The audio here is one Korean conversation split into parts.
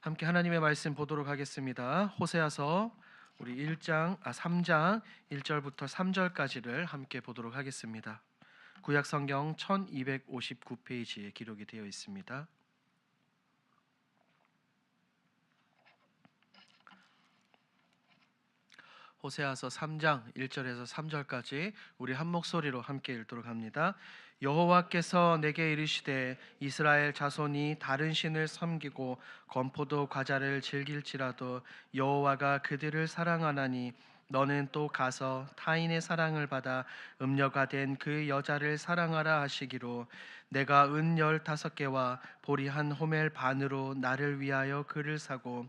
함께 하나님의 말씀 보도록 하겠습니다. 호세아서 우리 1장 아 3장 1절부터 3절까지를 함께 보도록 하겠습니다. 구약 성경 1259페이지에 기록이 되어 있습니다. 호세아서 3장 1절에서 3절까지 우리 한 목소리로 함께 읽도록 합니다. 여호와께서 내게 이르시되 이스라엘 자손이 다른 신을 섬기고 건포도 과자를 즐길지라도 여호와가 그들을 사랑하나니 너는 또 가서 타인의 사랑을 받아 음녀가 된 그 여자를 사랑하라 하시기로 내가 은 열다섯 개와 보리 한 호멜 반으로 나를 위하여 그를 사고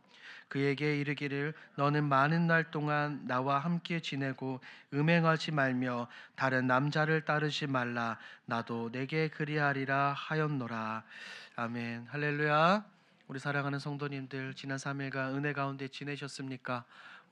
그에게 이르기를 너는 많은 날 동안 나와 함께 지내고 음행하지 말며 다른 남자를 따르지 말라. 나도 내게 그리하리라 하였노라. 아멘. 할렐루야. 우리 사랑하는 성도님들 지난 3일간 은혜 가운데 지내셨습니까?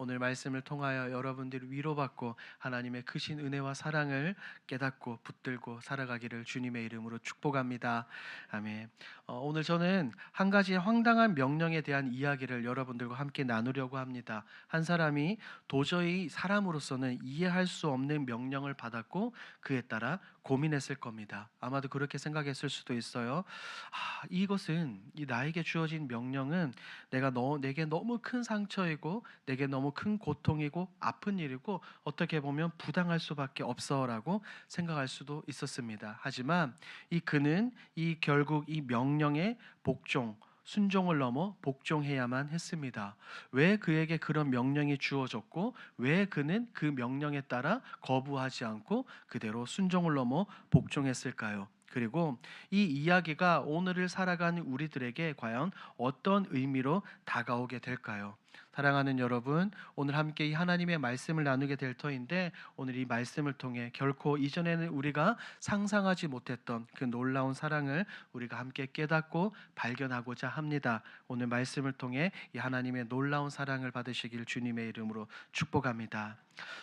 오늘 말씀을 통하여 여러분들이 위로받고 하나님의 크신 은혜와 사랑을 깨닫고 붙들고 살아가기를 주님의 이름으로 축복합니다. 아멘. 어, 오늘 저는 한 가지 황당한 명령에 대한 이야기를 여러분들과 함께 나누려고 합니다. 한 사람이 도저히 사람으로서는 이해할 수 없는 명령을 받았고 그에 따라 고민했을 겁니다. 아마도 그렇게 생각했을 수도 있어요. 아, 이것은 이 나에게 주어진 명령은 내가 너 내게 너무 큰 상처이고 내게 너무 큰 고통이고 아픈 일이고 어떻게 보면 부당할 수밖에 없어라고 생각할 수도 있었습니다. 하지만 이 그는 이 결국 이 명령에 복종 순종을 넘어 복종해야만 했습니다. 왜 그에게 그런 명령이 주어졌고 왜 그는 그 명령에 따라 거부하지 않고 그대로 순종을 넘어 복종했을까요? 그리고 이 이야기가 오늘을 살아가는 우리들에게 과연 어떤 의미로 다가오게 될까요? 사랑하는 여러분, 오늘 함께 이 하나님의 말씀을 나누게 될 터인데 오늘 이 말씀을 통해 결코 이전에는 우리가 상상하지 못했던 그 놀라운 사랑을 우리가 함께 깨닫고 발견하고자 합니다. 오늘 말씀을 통해 이 하나님의 놀라운 사랑을 받으시길 주님의 이름으로 축복합니다.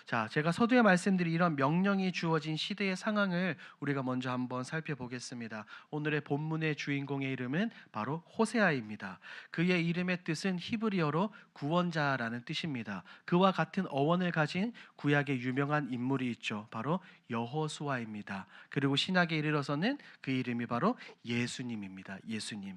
자, 제가 서두에 말씀드린 이런 명령이 주어진 시대의 상황을 우리가 먼저 한번 살펴보겠습니다. 오늘의 본문의 주인공의 이름은 바로 호세아입니다. 그의 이름의 뜻은 히브리어로 구 원자라는 뜻입니다. 그와 같은 어원을 가진 구약의 유명한 인물이 있죠. 바로 여호수아입니다. 그리고 신약에 이르러서는 그 이름이 바로 예수님입니다. 예수님.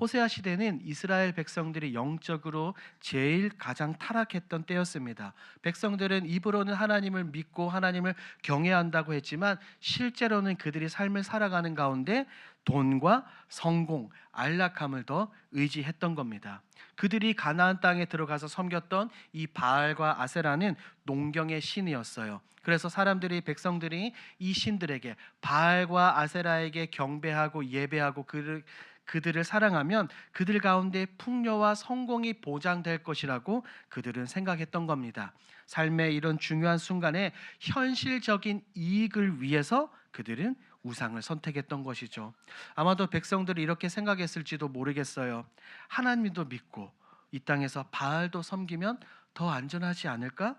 호세아 시대는 이스라엘 백성들이 영적으로 제일 가장 타락했던 때였습니다. 백성들은 입으로는 하나님을 믿고 하나님을 경외한다고 했지만 실제로는 그들이 삶을 살아가는 가운데 돈과 성공, 안락함을 더 의지했던 겁니다. 그들이 가나안 땅에 들어가서 섬겼던 이 바알과 아세라는 농경의 신이었어요. 그래서 사람들이 백성들이 이 신들에게 바알과 아세라에게 경배하고 예배하고 그를 그들을 사랑하면 그들 가운데 풍요와 성공이 보장될 것이라고 그들은 생각했던 겁니다. 삶의 이런 중요한 순간에 현실적인 이익을 위해서 그들은 우상을 선택했던 것이죠. 아마도 백성들이 이렇게 생각했을지도 모르겠어요. 하나님도 믿고 이 땅에서 바알도 섬기면 더 안전하지 않을까?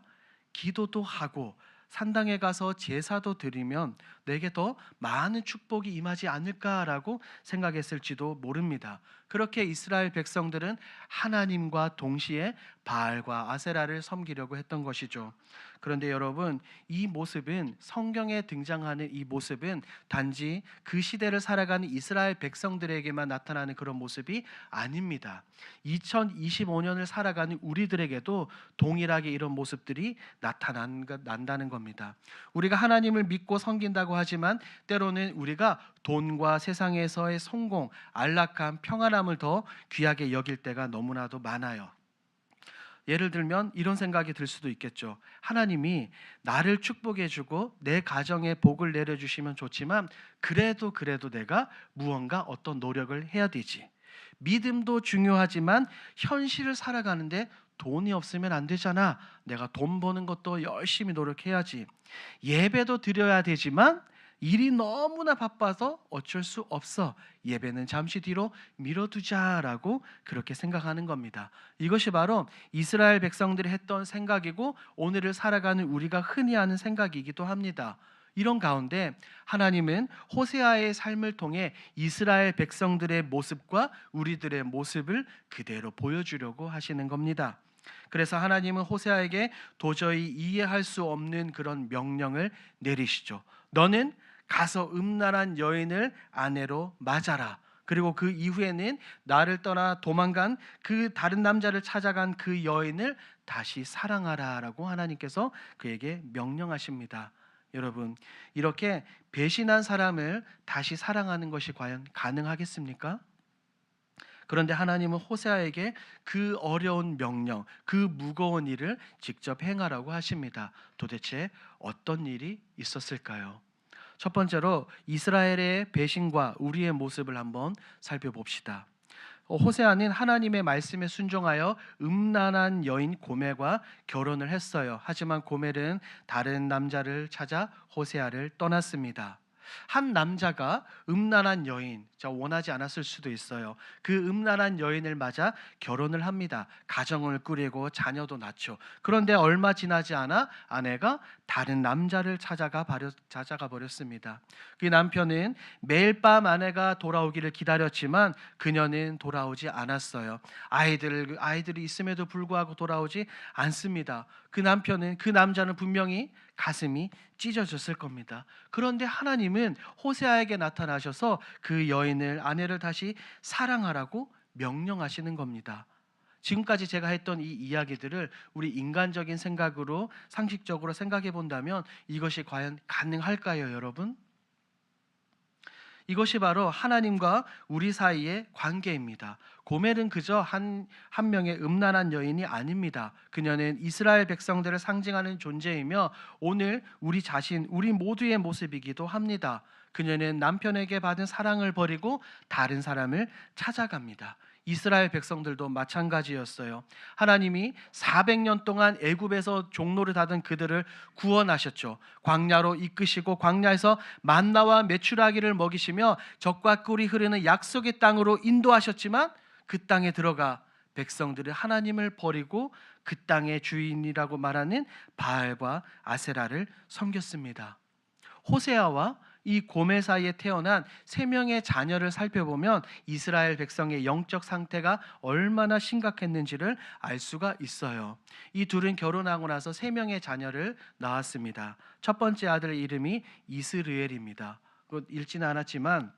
기도도 하고 산당에 가서 제사도 드리면 내게 더 많은 축복이 임하지 않을까라고 생각했을지도 모릅니다. 그렇게 이스라엘 백성들은 하나님과 동시에 바알과 아세라를 섬기려고 했던 것이죠. 그런데 여러분, 이 모습은 성경에 등장하는 이 모습은 단지 그 시대를 살아가는 이스라엘 백성들에게만 나타나는 그런 모습이 아닙니다. 2025년을 살아가는 우리들에게도 동일하게 이런 모습들이 나타난다는 겁니다. 우리가 하나님을 믿고 섬긴다고 하지만 때로는 우리가 돈과 세상에서의 성공, 안락함, 평안함 을 더 귀하게 여길 때가 너무나도 많아요. 예를 들면 이런 생각이 들 수도 있겠죠. 하나님이 나를 축복해 주고 내 가정에 복을 내려 주시면 좋지만 그래도 그래도 내가 무언가 어떤 노력을 해야 되지. 믿음도 중요하지만 현실을 살아가는데 돈이 없으면 안 되잖아. 내가 돈 버는 것도 열심히 노력해야지. 예배도 드려야 되지만 일이 너무나 바빠서 어쩔 수 없어. 예배는 잠시 뒤로 미뤄두자라고 그렇게 생각하는 겁니다. 이것이 바로 이스라엘 백성들이 했던 생각이고 오늘을 살아가는 우리가 흔히 하는 생각이기도 합니다. 이런 가운데 하나님은 호세아의 삶을 통해 이스라엘 백성들의 모습과 우리들의 모습을 그대로 보여주려고 하시는 겁니다. 그래서 하나님은 호세아에게 도저히 이해할 수 없는 그런 명령을 내리시죠. 너는 가서 음란한 여인을 아내로 맞아라. 그리고 그 이후에는 나를 떠나 도망간 그 다른 남자를 찾아간 그 여인을 다시 사랑하라라고 하나님께서 그에게 명령하십니다. 여러분, 이렇게 배신한 사람을 다시 사랑하는 것이 과연 가능하겠습니까? 그런데 하나님은 호세아에게 그 어려운 명령, 그 무거운 일을 직접 행하라고 하십니다. 도대체 어떤 일이 있었을까요? 첫 번째로 이스라엘의 배신과 우리의 모습을 한번 살펴봅시다. 어, 호세아는 하나님의 말씀에 순종하여 음란한 여인 고멜과 결혼을 했어요. 하지만 고멜은 다른 남자를 찾아 호세아를 떠났습니다. 한 남자가 음란한 여인, 자 원하지 않았을 수도 있어요. 그 음란한 여인을 맞아 결혼을 합니다. 가정을 꾸리고 자녀도 낳죠. 그런데 얼마 지나지 않아 아내가 다른 남자를 찾아가 버렸, 찾아가 버렸습니다. 그 남편은 매일 밤 아내가 돌아오기를 기다렸지만 그녀는 돌아오지 않았어요. 아이들 아이들이 있음에도 불구하고 돌아오지 않습니다. 그 남편은 그 남자는 분명히 가슴이 찢어졌을 겁니다. 그런데 하나님은 호세아에게 나타나셔서 그 여인을 아내를 다시 사랑하라고 명령하시는 겁니다. 지금까지 제가 했던 이 이야기들을 우리 인간적인 생각으로 상식적으로 생각해 본다면 이것이 과연 가능할까요, 여러분? 이것이 바로 하나님과 우리 사이의 관계입니다. 고멜은 그저 한, 한 명의 음란한 여인이 아닙니다. 그녀는 이스라엘 백성들을 상징하는 존재이며 오늘 우리 자신, 우리 모두의 모습이기도 합니다. 그녀는 남편에게 받은 사랑을 버리고 다른 사람을 찾아갑니다. 이스라엘 백성들도 마찬가지였어요. 하나님이 400년 동안 애굽에서 종로를 하던 그들을 구원하셨죠. 광야로 이끄시고 광야에서 만나와 메추라기를 먹이시며 적과 꿀이 흐르는 약속의 땅으로 인도하셨지만 그 땅에 들어가 백성들이 하나님을 버리고 그 땅의 주인이라고 말하는 바알과 아세라를 섬겼습니다. 호세아와 이 고멜 사이에 태어난 세 명의 자녀를 살펴보면 이스라엘 백성의 영적 상태가 얼마나 심각했는지를 알 수가 있어요. 이 둘은 결혼하고 나서 세 명의 자녀를 낳았습니다. 첫 번째 아들 이름이 이스르엘입니다. 그 읽지는 않았지만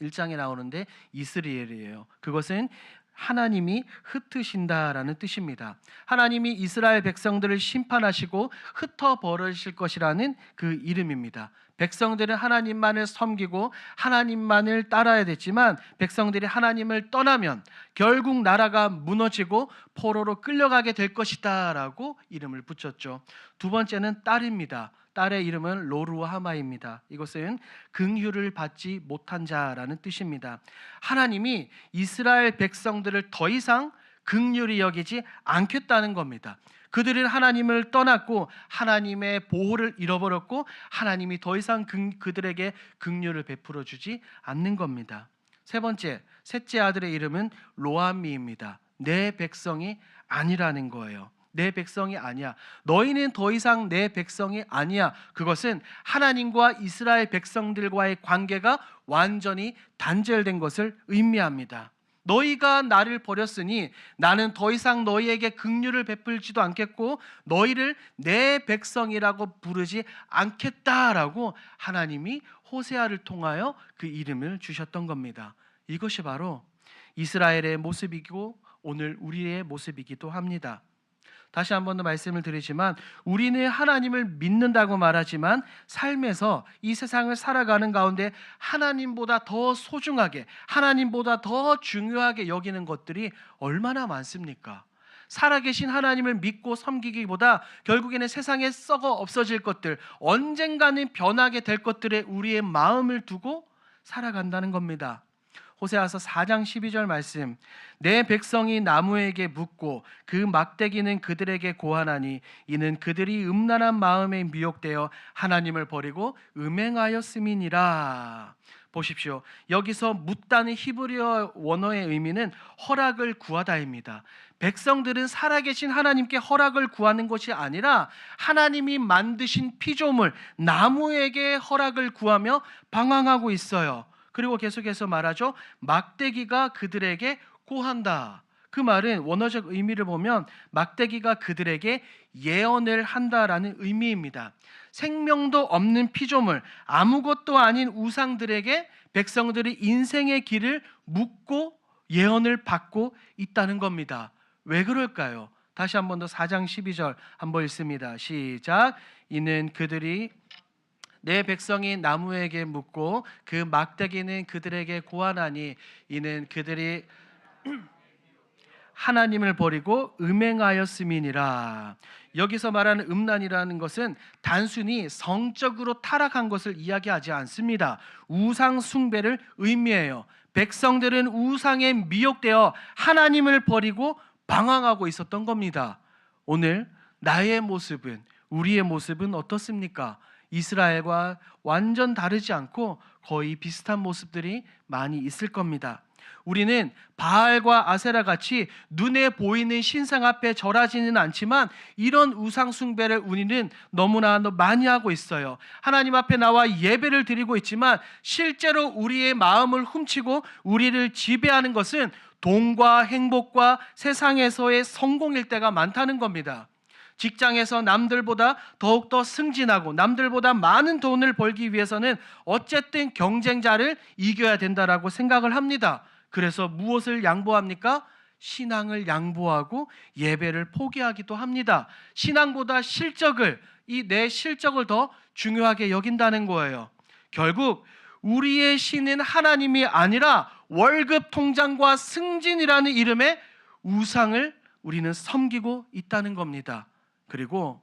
1장에 나오는데 이스라엘이에요. 그것은 하나님이 흩으신다라는 뜻입니다. 하나님이 이스라엘 백성들을 심판하시고 흩어 버리실 것이라는 그 이름입니다. 백성들은 하나님만을 섬기고 하나님만을 따라야 됐지만 백성들이 하나님을 떠나면 결국 나라가 무너지고 포로로 끌려가게 될 것이다라고 이름을 붙였죠. 두 번째는 딸입니다. 딸의 이름은 로루하마입니다. 이것은 긍휼을 받지 못한 자라는 뜻입니다. 하나님이 이스라엘 백성들을 더 이상 긍휼히 여기지 않겠다는 겁니다. 그들은 하나님을 떠났고 하나님의 보호를 잃어버렸고 하나님이 더 이상 그, 들에게 긍휼을 베풀어 주지 않는 겁니다. 세 번째, 셋째 아들의 이름은 로암미입니다. 내 백성이 아니라는 거예요. 내 백성이 아니야. 너희는 더 이상 내 백성이 아니야. 그것은 하나님과 이스라엘 백성들과의 관계가 완전히 단절된 것을 의미합니다. 너희가 나를 버렸으니 나는 더 이상 너희에게 긍휼을 베풀지도 않겠고 너희를 내 백성이라고 부르지 않겠다라고 하나님이 호세아를 통하여 그 이름을 주셨던 겁니다. 이것이 바로 이스라엘의 모습이고 오늘 우리의 모습이기도 합니다. 다시 한 번 더 말씀을 드리지만 우리는 하나님을 믿는다고 말하지만 삶에서 이 세상을 살아가는 가운데 하나님보다 더 소중하게 하나님보다 더 중요하게 여기는 것들이 얼마나 많습니까? 살아계신 하나님을 믿고 섬기기보다 결국에는 세상에 썩어 없어질 것들, 언젠가는 변하게 될 것들에 우리의 마음을 두고 살아간다는 겁니다. 호세아서 4장 12절 말씀 내 백성이 나무에게 묻고 그 막대기는 그들에게 고하나니 이는 그들이 음란한 마음에 미혹되어 하나님을 버리고 음행하였음이니라 보십시오. 여기서 묻다는 히브리어 원어의 의미는 허락을 구하다입니다. 백성들은 살아계신 하나님께 허락을 구하는 것이 아니라 하나님이 만드신 피조물 나무에게 허락을 구하며 방황하고 있어요. 그리고 계속해서 말하죠. 막대기가 그들에게 고한다. 그 말은 원어적 의미를 보면 막대기가 그들에게 예언을 한다라는 의미입니다. 생명도 없는 피조물, 아무것도 아닌 우상들에게 백성들이 인생의 길을 묻고 예언을 받고 있다는 겁니다. 왜 그럴까요? 다시 한 번 더 4장 12절 한번 읽습니다. 시작. 이는 그들이 내 백성이 나무에게 묻고 그 막대기는 그들에게 고하나니 이는 그들이 하나님을 버리고 음행하였음이니라. 여기서 말하는 음란이라는 것은 단순히 성적으로 타락한 것을 이야기하지 않습니다. 우상 숭배를 의미해요. 백성들은 우상에 미혹되어 하나님을 버리고 방황하고 있었던 겁니다. 오늘 나의 모습은 우리의 모습은 어떻습니까? 이스라엘과 완전 다르지 않고 거의 비슷한 모습들이 많이 있을 겁니다. 우리는 바알과 아세라 같이 눈에 보이는 신상 앞에 절하지는 않지만 이런 우상 숭배를 우리는 너무나 많이 하고 있어요. 하나님 앞에 나와 예배를 드리고 있지만 실제로 우리의 마음을 훔치고 우리를 지배하는 것은 돈과 행복과 세상에서의 성공일 때가 많다는 겁니다. 직장에서 남들보다 더욱더 승진하고 남들보다 많은 돈을 벌기 위해서는 어쨌든 경쟁자를 이겨야 된다라고 생각을 합니다. 그래서 무엇을 양보합니까? 신앙을 양보하고 예배를 포기하기도 합니다. 신앙보다 실적을 이 내 실적을 더 중요하게 여긴다는 거예요. 결국 우리의 신은 하나님이 아니라 월급 통장과 승진이라는 이름의 우상을 우리는 섬기고 있다는 겁니다. 그리고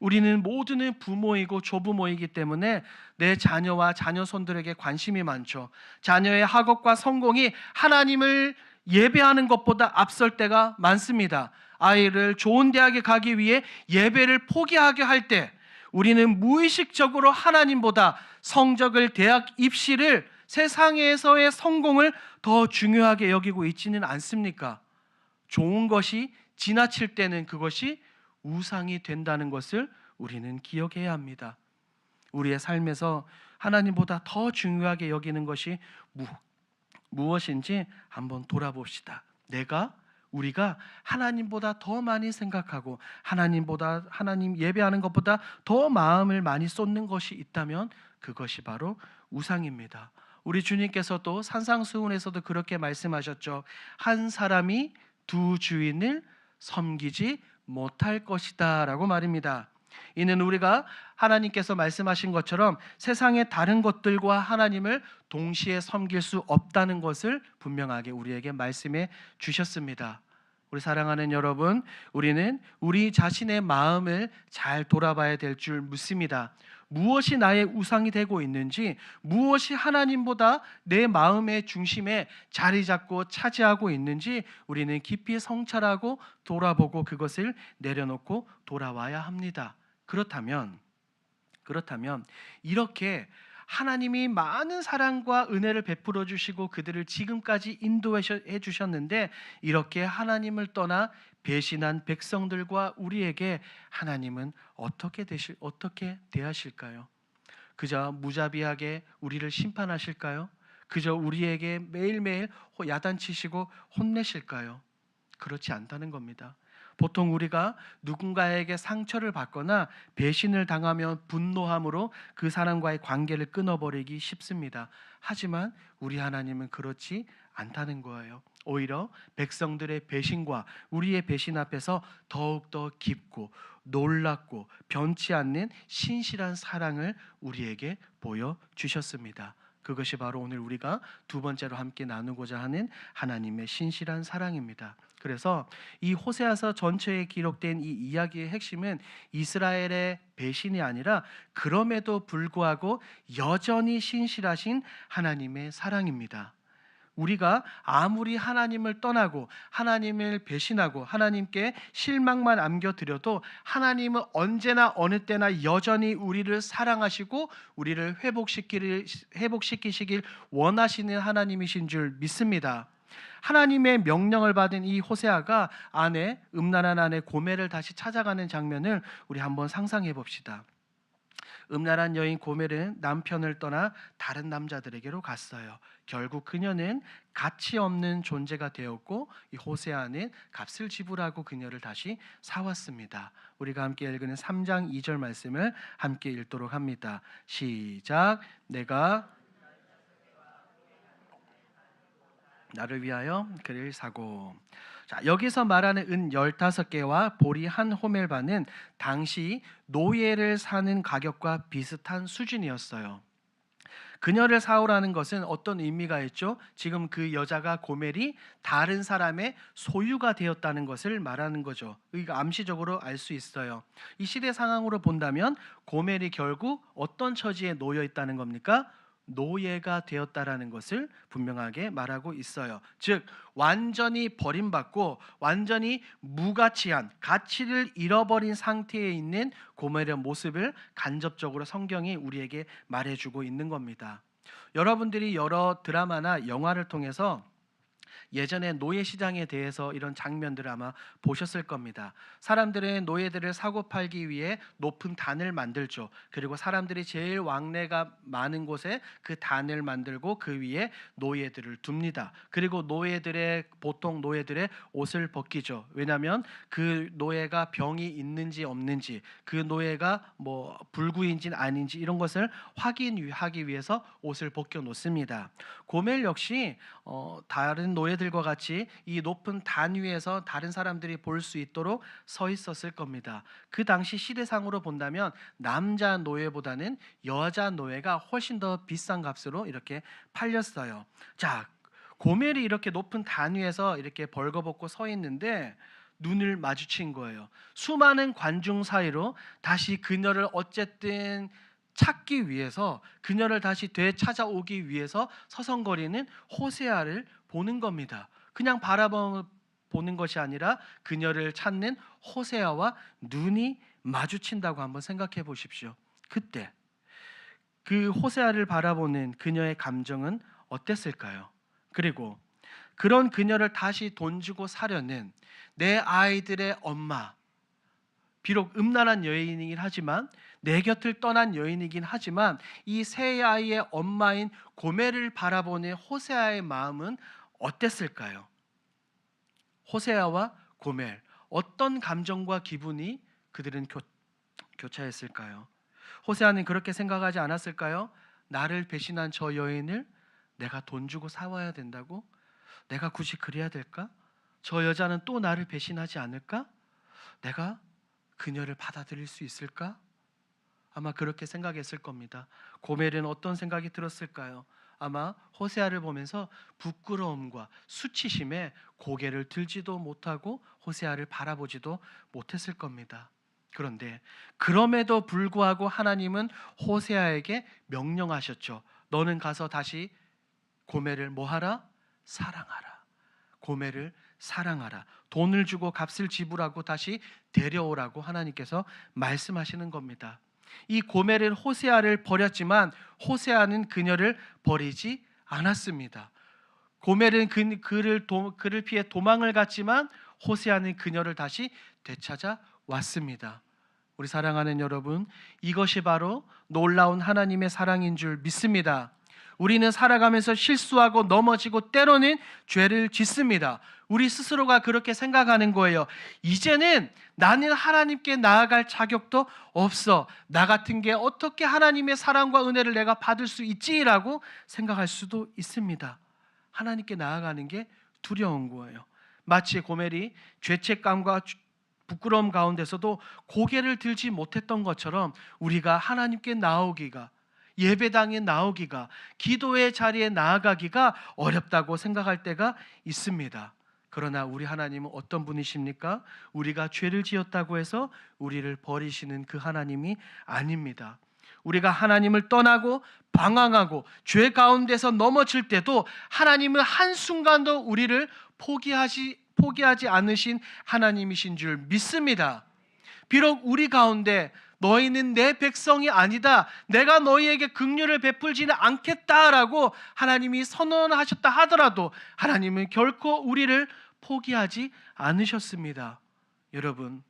우리는 모두는 부모이고 조부모이기 때문에 내 자녀와 자녀손들에게 관심이 많죠. 자녀의 학업과 성공이 하나님을 예배하는 것보다 앞설 때가 많습니다. 아이를 좋은 대학에 가기 위해 예배를 포기하게 할 때 우리는 무의식적으로 하나님보다 성적을 대학 입시를 세상에서의 성공을 더 중요하게 여기고 있지는 않습니까? 좋은 것이 지나칠 때는 그것이 우상이 된다는 것을 우리는 기억해야 합니다. 우리의 삶에서 하나님보다 더 중요하게 여기는 것이 무, 무엇인지 한번 돌아봅시다. 내가 우리가 하나님보다 더 많이 생각하고 하나님보다 하나님 예배하는 것보다 더 마음을 많이 쏟는 것이 있다면 그것이 바로 우상입니다. 우리 주님께서도 산상수훈에서도 그렇게 말씀하셨죠. 한 사람이 두 주인을 섬기지 못할 것이다라고 말입니다. 이는 우리가 하나님께서 말씀하신 것처럼 세상의 다른 것들과 하나님을 동시에 섬길 수 없다는 것을 분명하게 우리에게 말씀해 주셨습니다. 우리 사랑하는 여러분, 우리는 우리 자신의 마음을 잘 돌아봐야 될 줄 믿습니다. 무엇이 나의 우상이 되고 있는지, 무엇이 하나님보다 내 마음의 중심에 자리 잡고 차지하고 있는지 우리는 깊이 성찰하고 돌아보고 그것을 내려놓고 돌아와야 합니다. 그렇다면 그렇다면 이렇게 하나님이 많은 사랑과 은혜를 베풀어 주시고 그들을 지금까지 인도해 주셨는데 이렇게 하나님을 떠나 배신한 백성들과 우리에게 하나님은 어떻게 되실 어떻게 대하실까요? 그저 무자비하게 우리를 심판하실까요? 그저 우리에게 매일매일 야단치시고 혼내실까요? 그렇지 않다는 겁니다. 보통 우리가 누군가에게 상처를 받거나 배신을 당하면 분노함으로 그 사람과의 관계를 끊어버리기 쉽습니다. 하지만 우리 하나님은 그렇지 않다는 거예요. 오히려 백성들의 배신과 우리의 배신 앞에서 더욱더 깊고 놀랍고 변치 않는 신실한 사랑을 우리에게 보여 주셨습니다. 그것이 바로 오늘 우리가 두 번째로 함께 나누고자 하는 하나님의 신실한 사랑입니다. 그래서 이 호세아서 전체에 기록된 이 이야기의 핵심은 이스라엘의 배신이 아니라 그럼에도 불구하고 여전히 신실하신 하나님의 사랑입니다. 우리가 아무리 하나님을 떠나고 하나님을 배신하고 하나님께 실망만 안겨드려도 하나님은 언제나 어느 때나 여전히 우리를 사랑하시고 우리를 회복시키를 회복시키시길 원하시는 하나님이신 줄 믿습니다. 하나님의 명령을 받은 이 호세아가 아내 음란한 아내 고멜을 다시 찾아가는 장면을 우리 한번 상상해 봅시다. 음란한 여인 고멜은 남편을 떠나 다른 남자들에게로 갔어요. 결국 그녀는 가치 없는 존재가 되었고 이 호세아는 값을 지불하고 그녀를 다시 사왔습니다. 우리가 함께 읽는 3장 2절 말씀을 함께 읽도록 합니다. 시작. 내가 나를 위하여 그를 사고. 자, 여기서 말하는 은 15개와 보리 한 호멜반은 당시 노예를 사는 가격과 비슷한 수준이었어요. 그녀를 사오라는 것은 어떤 의미가 있죠? 지금 그 여자가 고멜이 다른 사람의 소유가 되었다는 것을 말하는 거죠. 이거 암시적으로 알 수 있어요. 이 시대 상황으로 본다면 고멜이 결국 어떤 처지에 놓여 있다는 겁니까? 노예가 되었다라는 것을 분명하게 말하고 있어요. 즉 완전히 버림받고 완전히 무가치한 가치를 잃어버린 상태에 있는 고멜의 모습을 간접적으로 성경이 우리에게 말해주고 있는 겁니다. 여러분들이 여러 드라마나 영화를 통해서 예전에 노예 시장에 대해서 이런 장면들을 아마 보셨을 겁니다. 사람들은 노예들을 사고 팔기 위해 높은 단을 만들죠. 그리고 사람들이 제일 왕래가 많은 곳에 그 단을 만들고 그 위에 노예들을 둡니다. 그리고 노예들의 보통 노예들의 옷을 벗기죠. 왜냐하면 그 노예가 병이 있는지 없는지 그 노예가 뭐 불구인지 아닌지 이런 것을 확인하기 위해서 옷을 벗겨 놓습니다. 고멜 역시 어, 다른 노예들과 같이 이 높은 단 위에서 다른 사람들이 볼 수 있도록 서 있었을 겁니다. 그 당시 시대상으로 본다면 남자 노예보다는 여자 노예가 훨씬 더 비싼 값으로 이렇게 팔렸어요. 자, 고멜이 이렇게 높은 단 위에서 이렇게 벌거벗고 서 있는데 눈을 마주친 거예요. 수많은 관중 사이로 다시 그녀를 어쨌든 찾기 위해서 그녀를 다시 되찾아오기 위해서 서성거리는 호세아를 보는 겁니다. 그냥 바라보는 것이 아니라 그녀를 찾는 호세아와 눈이 마주친다고 한번 생각해 보십시오. 그때 그 호세아를 바라보는 그녀의 감정은 어땠을까요? 그리고 그런 그녀를 다시 돈 주고 사려는 내 아이들의 엄마 비록 음란한 여인이긴 하지만 내 곁을 떠난 여인이긴 하지만 이 세 아이의 엄마인 고멜을 바라보는 호세아의 마음은 어땠을까요? 호세아와 고멜 어떤 감정과 기분이 그들은 교, 교차했을까요? 호세아는 그렇게 생각하지 않았을까요? 나를 배신한 저 여인을 내가 돈 주고 사와야 된다고? 내가 굳이 그래야 될까? 저 여자는 또 나를 배신하지 않을까? 내가 그녀를 받아들일 수 있을까? 아마 그렇게 생각했을 겁니다. 고멜은 어떤 생각이 들었을까요? 아마 호세아를 보면서 부끄러움과 수치심에 고개를 들지도 못하고 호세아를 바라보지도 못했을 겁니다. 그런데 그럼에도 불구하고 하나님은 호세아에게 명령하셨죠. 너는 가서 다시 고멜을 뭐하라? 사랑하라. 고멜을 사랑하라. 돈을 주고 값을 지불하고 다시 데려오라고 하나님께서 말씀하시는 겁니다. 이 고멜은 호세아를 버렸지만 호세아는 그녀를 버리지 않았습니다. 고멜은 그, 그를, 도, 그를 피해 도망을 갔지만 호세아는 그녀를 다시 되찾아 왔습니다. 우리 사랑하는 여러분, 이것이 바로 놀라운 하나님의 사랑인 줄 믿습니다. 우리는 살아가면서 실수하고 넘어지고 때로는 죄를 짓습니다. 우리 스스로가 그렇게 생각하는 거예요. 이제는 나는 하나님께 나아갈 자격도 없어. 나 같은 게 어떻게 하나님의 사랑과 은혜를 내가 받을 수 있지라고 생각할 수도 있습니다. 하나님께 나아가는 게 두려운 거예요. 마치 고멜이 죄책감과 부끄러움 가운데서도 고개를 들지 못했던 것처럼 우리가 하나님께 나오기가 예배당에 나오기가 기도의 자리에 나아가기가 어렵다고 생각할 때가 있습니다. 그러나 우리 하나님은 어떤 분이십니까? 우리가 죄를 지었다고 해서 우리를 버리시는 그 하나님이 아닙니다. 우리가 하나님을 떠나고 방황하고 죄 가운데서 넘어질 때도 하나님은 한순간도 우리를 포기하지 포기하지 않으신 하나님이신 줄 믿습니다. 비록 우리 가운데 너희는 내 백성이 아니다. 내가 너희에게 긍휼을 베풀지는 않겠다라고 하나님이 선언하셨다 하더라도 하나님은 결코 우리를 포기하지 않으셨습니다. 여러분,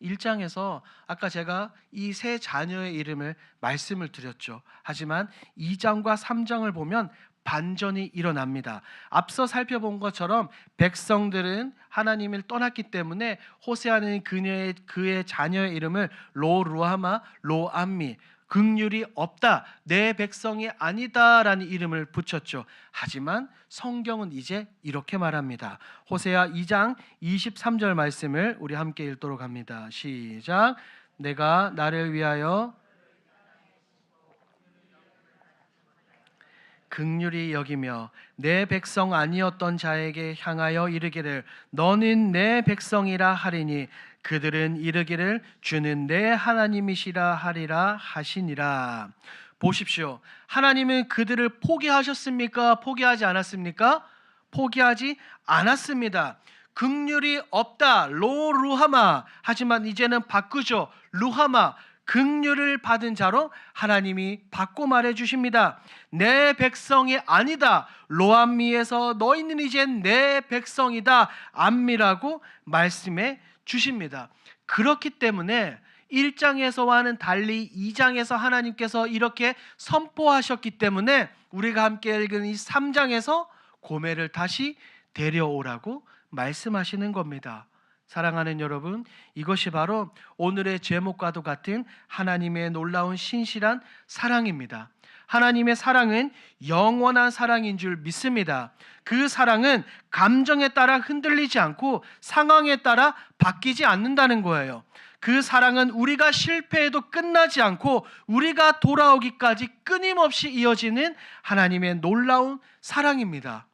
1장에서 아까 제가 이 세 자녀의 이름을 말씀을 드렸죠. 하지만 2장과 3장을 보면 반전이 일어납니다. 앞서 살펴본 것처럼 백성들은 하나님을 떠났기 때문에 호세아는 그녀의 그의 자녀의 이름을 로루하마 로암미 극률이 없다 내 백성이 아니다라는 이름을 붙였죠. 하지만 성경은 이제 이렇게 말합니다. 호세아 2장 23절 말씀을 우리 함께 읽도록 합니다. 시작. 내가 나를 위하여 극률이 여기며 내 백성 아니었던 자에게 향하여 이르기를 너는 내 백성이라 하리니 그들은 이르기를 주는 내 하나님이시라 하리라 하시니라. 보십시오. 하나님은 그들을 포기하셨습니까? 포기하지 않았습니까? 포기하지 않았습니다. 극률이 없다. 로 루하마. 하지만 이제는 바꾸죠. 루하마. 극률을 받은 자로 하나님이 바꿔 말해 주십니다. 내 백성이 아니다. 로암미에서 너희는 이제 내 백성이다. 암미라고 말씀해 주십니다. 그렇기 때문에 1장에서와는 달리 2장에서 하나님께서 이렇게 선포하셨기 때문에 우리가 함께 읽은 이 3장에서 고매를 다시 데려오라고 말씀하시는 겁니다. 사랑하는 여러분, 이것이 바로 오늘의 제목과도 같은 하나님의 놀라운 신실한 사랑입니다. 하나님의 사랑은 영원한 사랑인 줄 믿습니다. 그 사랑은 감정에 따라 흔들리지 않고 상황에 따라 바뀌지 않는다는 거예요. 그 사랑은 우리가 실패해도 끝나지 않고 우리가 돌아오기까지 끊임없이 이어지는 하나님의 놀라운 사랑입니다.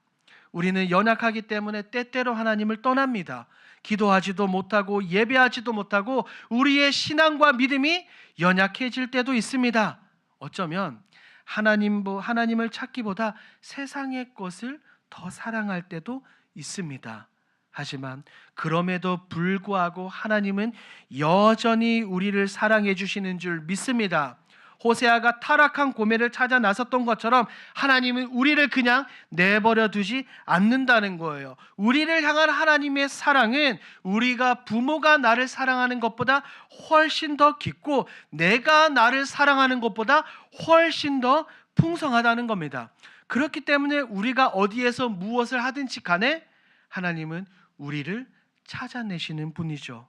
우리는 연약하기 때문에 때때로 하나님을 떠납니다. 기도하지도 못하고 예배하지도 못하고 우리의 신앙과 믿음이 연약해질 때도 있습니다. 어쩌면 하나님 하나님을 찾기보다 세상의 것을 더 사랑할 때도 있습니다. 하지만 그럼에도 불구하고 하나님은 여전히 우리를 사랑해 주시는 줄 믿습니다. 호세아가 타락한 고매를 찾아 나섰던 것처럼 하나님은 우리를 그냥 내버려 두지 않는다는 거예요. 우리를 향한 하나님의 사랑은 우리가 부모가 나를 사랑하는 것보다 훨씬 더 깊고 내가 나를 사랑하는 것보다 훨씬 더 풍성하다는 겁니다. 그렇기 때문에 우리가 어디에서 무엇을 하든지 간에 하나님은 우리를 찾아내시는 분이죠.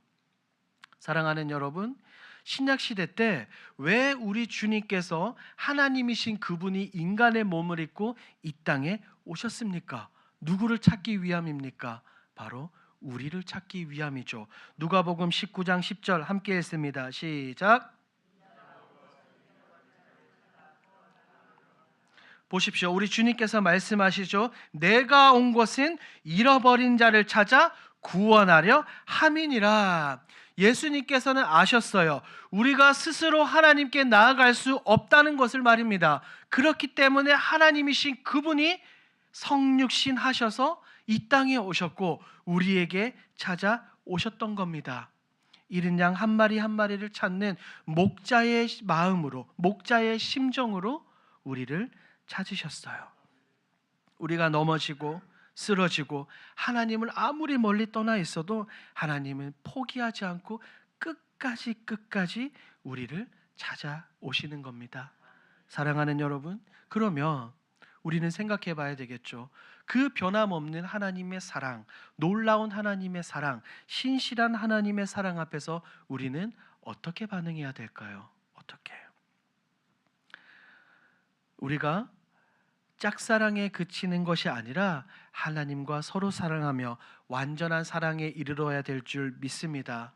사랑하는 여러분, 신약 시대 때 왜 우리 주님께서 하나님이신 그분이 인간의 몸을 입고 이 땅에 오셨습니까? 누구를 찾기 위함입니까? 바로 우리를 찾기 위함이죠. 누가복음 19장 10절 함께 읽습니다. 시작. 보십시오. 우리 주님께서 말씀하시죠. 내가 온 것은 잃어버린 자를 찾아 구원하려 함이니라. 예수님께서는 아셨어요. 우리가 스스로 하나님께 나아갈 수 없다는 것을 말입니다. 그렇기 때문에 하나님이신 그분이 성육신 하셔서 이 땅에 오셨고 우리에게 찾아오셨던 겁니다. 이른 양 한 마리 한 마리를 찾는 목자의 마음으로, 목자의 심정으로 우리를 찾으셨어요. 우리가 넘어지고 쓰러지고 하나님을 아무리 멀리 떠나 있어도 하나님은 포기하지 않고 끝까지 끝까지 우리를 찾아오시는 겁니다. 사랑하는 여러분, 그러면 우리는 생각해 봐야 되겠죠. 그 변함없는 하나님의 사랑, 놀라운 하나님의 사랑, 신실한 하나님의 사랑 앞에서 우리는 어떻게 반응해야 될까요? 어떻게? 우리가 짝사랑에 그치는 것이 아니라 하나님과 서로 사랑하며 완전한 사랑에 이르러야 될 줄 믿습니다.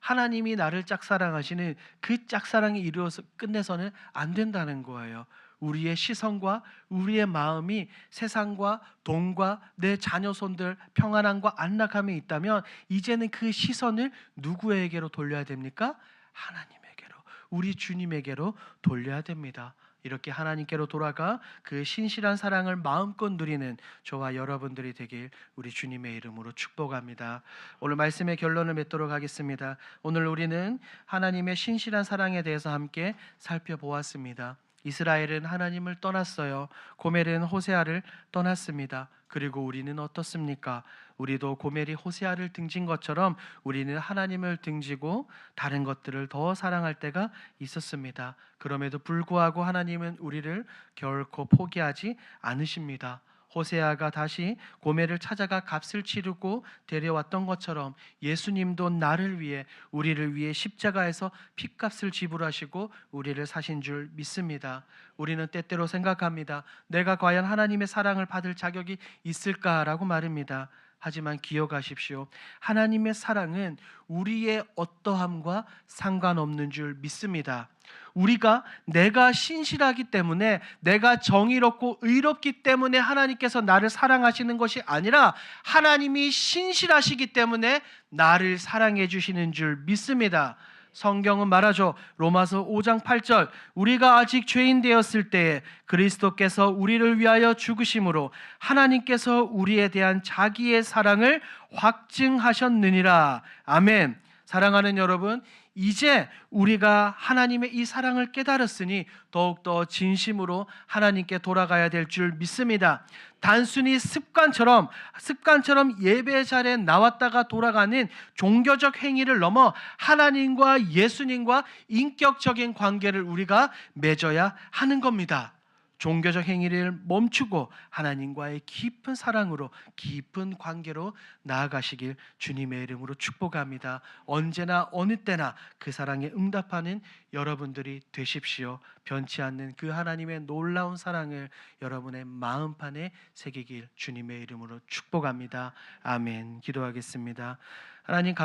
하나님이 나를 짝사랑하시는 그 짝사랑이 이루어서 끝내서는 안 된다는 거예요. 우리의 시선과 우리의 마음이 세상과 돈과 내 자녀 손들 평안함과 안락함에 있다면 이제는 그 시선을 누구에게로 돌려야 됩니까? 하나님에게로 우리 주님에게로 돌려야 됩니다. 이렇게 하나님께로 돌아가 그 신실한 사랑을 마음껏 누리는 저와 여러분들이 되길 우리 주님의 이름으로 축복합니다. 오늘 말씀의 결론을 맺도록 하겠습니다. 오늘 우리는 하나님의 신실한 사랑에 대해서 함께 살펴보았습니다. 이스라엘은 하나님을 떠났어요. 고멜은 호세아를 떠났습니다. 그리고 우리는 어떻습니까? 우리도 고멜이 호세아를 등진 것처럼 우리는 하나님을 등지고 다른 것들을 더 사랑할 때가 있었습니다. 그럼에도 불구하고 하나님은 우리를 결코 포기하지 않으십니다. 호세아가 다시 고멜을 찾아가 값을 치르고 데려왔던 것처럼 예수님도 나를 위해 우리를 위해 십자가에서 핏값을 지불하시고 우리를 사신 줄 믿습니다. 우리는 때때로 생각합니다. 내가 과연 하나님의 사랑을 받을 자격이 있을까라고 말입니다. 하지만 기억하십시오. 하나님의 사랑은 우리의 어떠함과 상관없는 줄 믿습니다. 우리가 내가 신실하기 때문에 내가 정의롭고 의롭기 때문에 하나님께서 나를 사랑하시는 것이 아니라 하나님이 신실하시기 때문에 나를 사랑해 주시는 줄 믿습니다. 성경은 말하죠. 로마서 5장 8절. 우리가 아직 죄인 되었을 때에 그리스도께서 우리를 위하여 죽으심으로 하나님께서 우리에 대한 자기의 사랑을 확증하셨느니라. 아멘. 사랑하는 여러분, 이제 우리가 하나님의 이 사랑을 깨달았으니 더욱더 진심으로 하나님께 돌아가야 될 줄 믿습니다. 단순히 습관처럼 습관처럼 예배 자리에 나왔다가 돌아가는 종교적 행위를 넘어 하나님과 예수님과 인격적인 관계를 우리가 맺어야 하는 겁니다. 종교적 행위를 멈추고 하나님과의 깊은 사랑으로 깊은 관계로 나아가시길 주님의 이름으로 축복합니다. 언제나 어느 때나 그 사랑에 응답하는 여러분들이 되십시오. 변치 않는 그 하나님의 놀라운 사랑을 여러분의 마음판에 새기길 주님의 이름으로 축복합니다. 아멘. 기도하겠습니다. 하나님 감